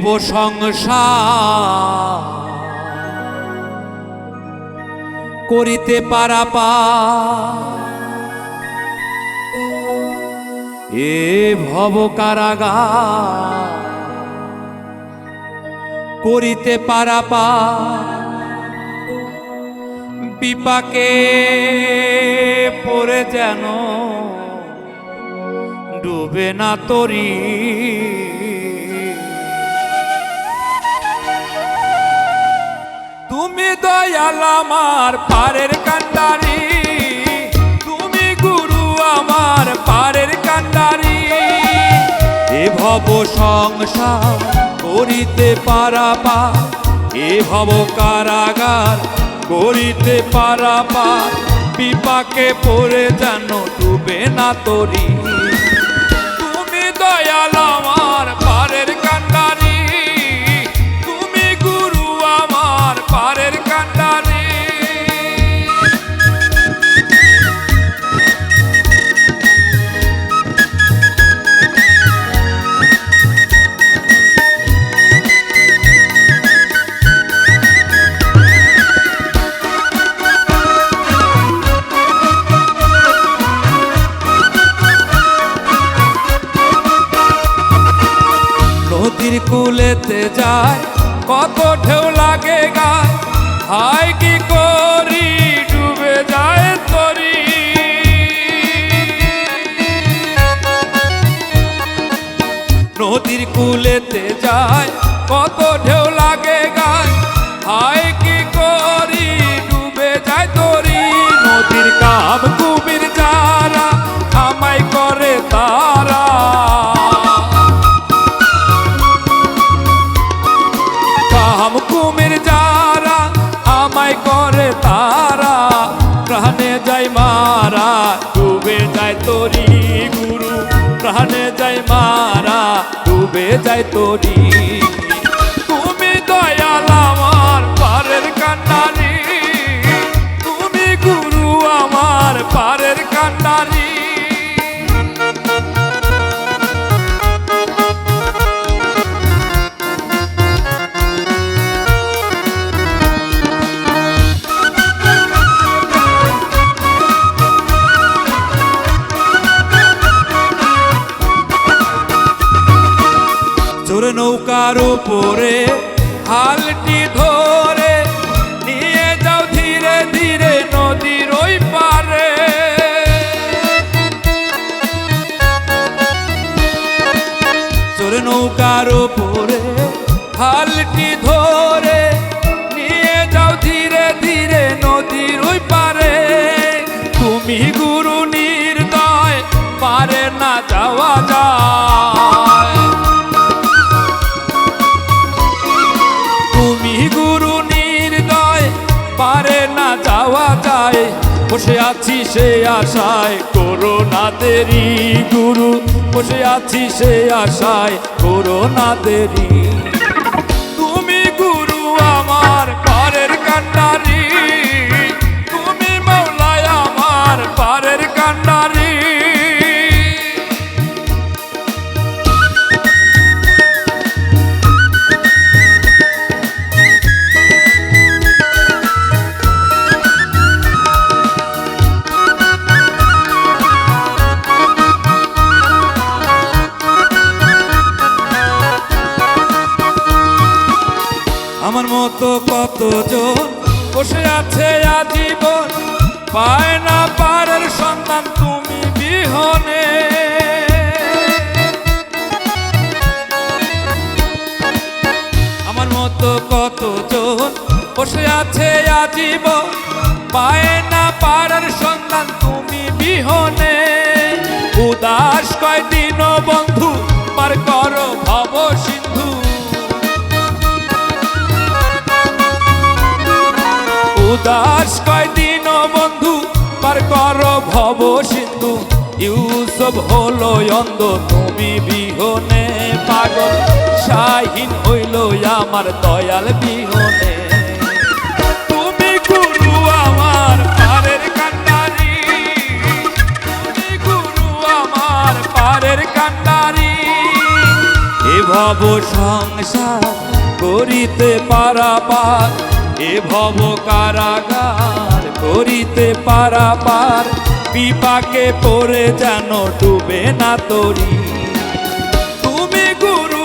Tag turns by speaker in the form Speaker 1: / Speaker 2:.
Speaker 1: ভব সংসার করিতে পারা পা। এ ভব কারাগার করিতে পারা পা। বিপাকে পড়ে যেন ডুবে না তরি। তুমি দয়াল আমার পারের কান্ডারি। তুমি গুরু আমার পারের কান্ডারি। এ ভব সংসার করিতে পারা পা এ ভব কারাগার করিতে পারা পা বিপাকে পড়ে যেন ডুবে না তরি। তুমি দয়াল আমার কুলেতে যায়, কত ঢেউ লাগে গায়। হায়, কি করি ডুবে যায় তরি। নদীর কুলেতে যায়, কত ঢেউ লাগে গায়। তোরি গুরু প্রাণে যায় মারা ডুবে যায় তোরি নৌকার উপরে। হালটি ধরে নিয়ে যাও ধীরে ধীরে নদীর ওই পারে। চোর নৌকার উপরে হালটি বসে আছি সে আশায় করো না দেরি গুরু। বসে আছি সে আশায় করো না দেরি তুমি গুরু আমার পারের কান্ডারি। তুমি মৌলায় আমার পারের কান্ডারি। আমার মতো কতজন বসে আছে আজীবন? পায় না পারের সন্তান তুমি বিহনে। আমার মতো কতজন বসে আছে আজীবন? পায় না পারার সন্তান তুমি বিহনে। উদাস উদাস কয়দিন বন্ধু? পার কর ভব সিন্ধু। ইউসব হলো অন্ধ, তুমি বিহনে পাগল। শাহিন হইল আমার দয়াল বিহনে। তুমি আমার পারের আমার পারের এ সংসার করিতে পারাপার। এ ভব কারাগার করিতে পারাপার বিপাকে পড়ে যেন ডুবে না তরি। তুমি গুরু